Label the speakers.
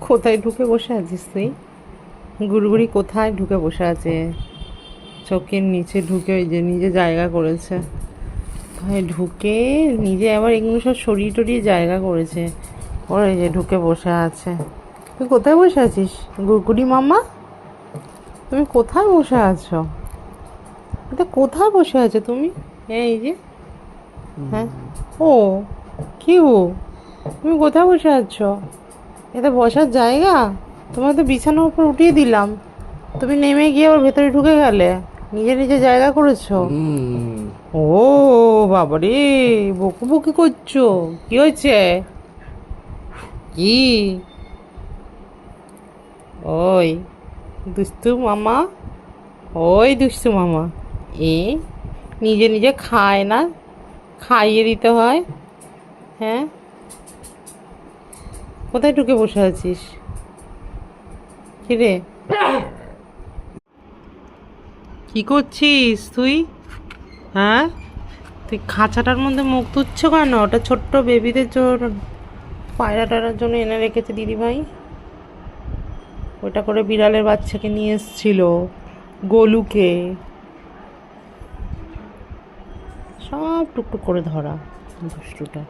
Speaker 1: কোথায় ঢুকে বসে আছিস তুই? গুড়গুড়ি কোথায় ঢুকে বসে আছে? চোখের নিচে ঢুকে ওই যে নিজে জায়গা করেছে। কোথায় ঢুকে নিজে আবার এগুলো সব সরিয়ে টরিয়ে জায়গা করেছে। ওর যে ঢুকে বসে আছে। তুই কোথায় বসে আছিস, গুড়গুড়ি মামা তুমি কোথায় বসে আছো? এটা কোথায় বসে আছো তুমি? হ্যাঁ এই যে। হ্যাঁ। ও, কি ও? তুমি কোথায় বসে আছো? এটা বসার জায়গা? তোমার তো বিছানার উপর উঠিয়ে দিলাম। তুমি নেমে গিয়ে ওর ভেতরে ঢুকে গেলে। নিজে নিজে জায়গা করেছ। ও বাবারে বকু বকি করছ। কি হয়েছে? কি? ওই দুস্তু মামা। ওই দুস্তু মামা। এ নিজে নিজে খায় না? খাইয়ে দিতে হয়? হ্যাঁ? কোথায় ঢুকে বসে আছিস? কিরে কি করছিস তুই? হ্যাঁ? তুই খাঁচাটার মধ্যে মুখ তুচ্ছ কেন? ওটা ছোট্ট বেবিদের জন্য, পায়রা টায়রার জন্য এনে রেখেছে দিদিভাই। ওটা করে বিড়ালের বাচ্চাকে নিয়ে এসছিল, গোলুকে। সব টুকটুক করে ধরা দুষ্টুটা।